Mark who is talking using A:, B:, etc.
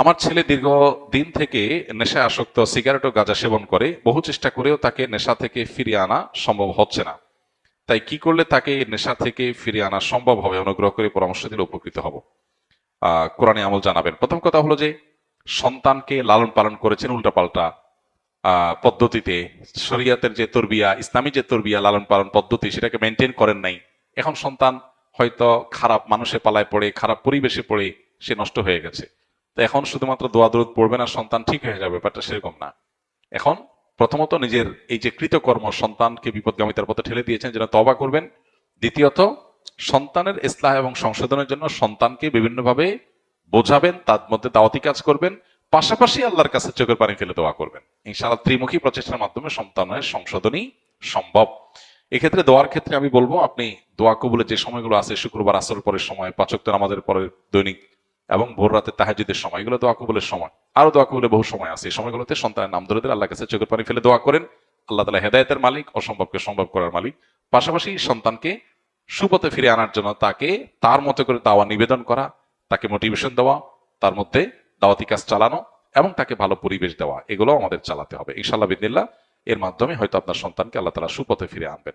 A: আমার ছেলে দীর্ঘ দিন থেকে নেশায় আসক্ত, সিগারেট ও গাঁজা সেবন করে। বহু চেষ্টা করেও তাকে নেশা থেকে ফিরিয়ে আনা সম্ভব হচ্ছে না। তাই কি করলে তাকে নেশা থেকে ফিরিয়ে আনা সম্ভব হবে? অনুগ্রহ করে পরামর্শ দিলে উপকৃত হব। কোরআনে আমল জানাবেন। প্রথম কথা হলো যে, সন্তানকে লালন পালন করেছেন উল্টাপাল্টা পদ্ধতিতে। শরিয়াতের যে তরবিয়া, ইসলামী যে তরবিয়া লালন পালন পদ্ধতি, সেটাকে মেনটেন করেন নাই। এখন সন্তান হয়তো খারাপ মানুষে পালায় পড়ে, খারাপ পরিবেশে পড়ে, সে নষ্ট হয়ে গেছে। তো এখন শুধুমাত্র দোয়া দরুদ পড়বে না সন্তান ঠিক হয়ে যাবে, ব্যাপারটা সেরকম না। এখন প্রথমত নিজের এই যে কৃতকর্ম সন্তানকে বিপদগামিতার পথে ঠেলে দিয়েছেন যেন তবা করবেন। দ্বিতীয়ত, সন্তানের ইসলাহ এবং সংশোধনের জন্য সন্তানকে বিভিন্নভাবে বোঝাবেন, তার মধ্যে দাওয়াতি কাজ করবেন। পাশাপাশি আল্লাহর কাছে চোখের পানি ফেলে দোয়া করবেন। ইনশাআল্লাহ ত্রিমুখী প্রচেষ্টার মাধ্যমে সন্তানের সংশোধনই সম্ভব। এক্ষেত্রে দোয়ার ক্ষেত্রে আমি বলব, আপনি দোয়া কবুলের যে সময়গুলো আছে, শুক্রবার আসর পরের সময় পাচক আমাদের পরের দৈনিক এবং ভোর রাতে তাহাজুদের সময় এগুলো দোয়া কবুলের সময়। আরও দোয়া কবুলের বহু সময় আছে। এই সময়গুলোতে সন্তানের নাম ধরে আল্লাহ কাছে চোখের পানি ফেলে দোয়া করেন। আল্লাহ তালা হেদায়তের মালিক, অসম্ভবকে সম্ভব করার মালিক। পাশাপাশি সন্তানকে সুপথে ফিরে আনার জন্য তাকে তার মতো করে দাওয়া নিবেদন করা, তাকে মোটিভেশন দেওয়া, তার মধ্যে দাওয়াতি কাজ চালানো এবং তাকে ভালো পরিবেশ দেওয়া এগুলো আমাদের চালাতে হবে। ইনশাল্লাহ বিদিল্লা এর মাধ্যমে হয়তো আপনার সন্তানকে আল্লাহ তালা সুপথে ফিরে আনবেন।